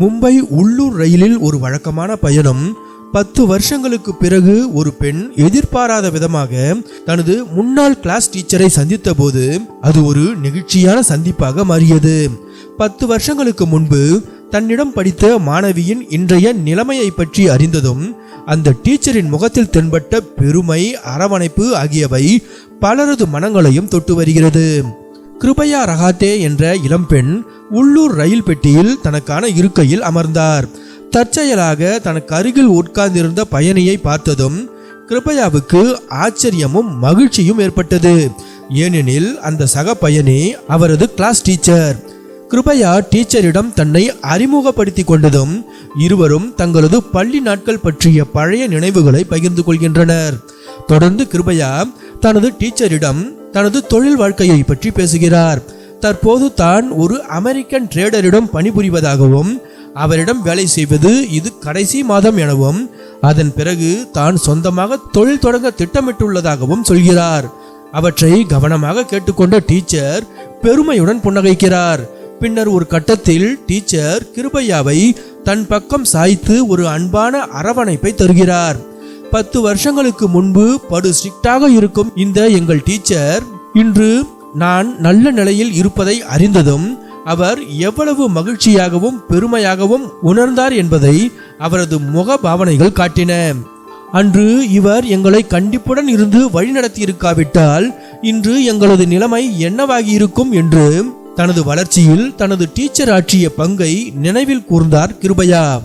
மும்பை உள்ளூர் ரயிலில் ஒரு வழக்கமான பயணம். பத்து வருஷங்களுக்கு பிறகு ஒரு பெண் எதிர்பாராத விதமாக தனது முன்னாள் கிளாஸ் டீச்சரை சந்தித்த போது அது ஒரு நெகிழ்ச்சியான சந்திப்பாக மாறியது. பத்து வருஷங்களுக்கு முன்பு தன்னிடம் படித்த மாணவியின் இன்றைய நிலைமையை பற்றி அறிந்ததும் அந்த டீச்சரின் முகத்தில் தென்பட்ட பெருமை அரவணைப்பு ஆகியவை பலரது மனங்களையும் தொட்டு வருகிறது. கிருபையா ரகாத்தே என்ற இளம்பெண் உள்ளூர் ரயில் பெட்டியில் தனக்கான இருக்கையில் அமர்ந்தார். தற்செயலாக தனக்கு அருகில் உட்கார்ந்திருந்த பயணியை பார்த்ததும் கிருபையாவுக்கு ஆச்சரியமும் மகிழ்ச்சியும் ஏற்பட்டது. ஏனெனில் அந்த சக பயணி அவரது கிளாஸ் டீச்சர் கிருபையா டீச்சரிடம் தன்னை அறிமுகப்படுத்தி கொண்டதும் இருவரும் தங்களது பள்ளி நாட்கள் பற்றிய பழைய நினைவுகளை பகிர்ந்து கொள்கின்றனர். தொடர்ந்து கிருபையா தனது டீச்சரிடம் தனது தொழில் வாழ்க்கையை பற்றி பேசுகிறார். தற்போது தான் ஒரு அமெரிக்கன் ட்ரேடரிடம் பணிபுரிவதாகவும் அவரிடம் வேலை செய்வது இது கடைசி மாதம் எனவும் அதன் பிறகு தான் சொந்தமாக தொழில் தொடங்க திட்டமிட்டுள்ளதாகவும் சொல்கிறார். அவற்றை கவனமாக கேட்டுக்கொண்ட டீச்சர் பெருமையுடன் புன்னகைக்கிறார். பின்னர் ஒரு கட்டத்தில் டீச்சர் கிருபையாவை தன் பக்கம் சாய்த்து ஒரு அன்பான அரவணைப்பை தருகிறார். பத்து வருஷங்களுக்கு முன்பு படு ஸ்ட்ரிக்டாக இருக்கும் இந்த எங்கள் டீச்சர் இன்று நான் நல்ல நிலையில் இருப்பதை அறிந்ததும் அவர் எவ்வளவு மகிழ்ச்சியாகவும் பெருமையாகவும் உணர்ந்தார் என்பதை அவரது முக பாவனைகள் காட்டின. அன்று இவர் எங்களை கண்டிப்புடன் இருந்து வழிநடத்தி இருக்காவிட்டால் இன்று எங்களது நிலைமை என்னவாகி இருக்கும் என்று தனது வளர்ச்சியில் தனது டீச்சர் ஆற்றிய பங்கை நினைவில் கூர்ந்தார் கிருபையா.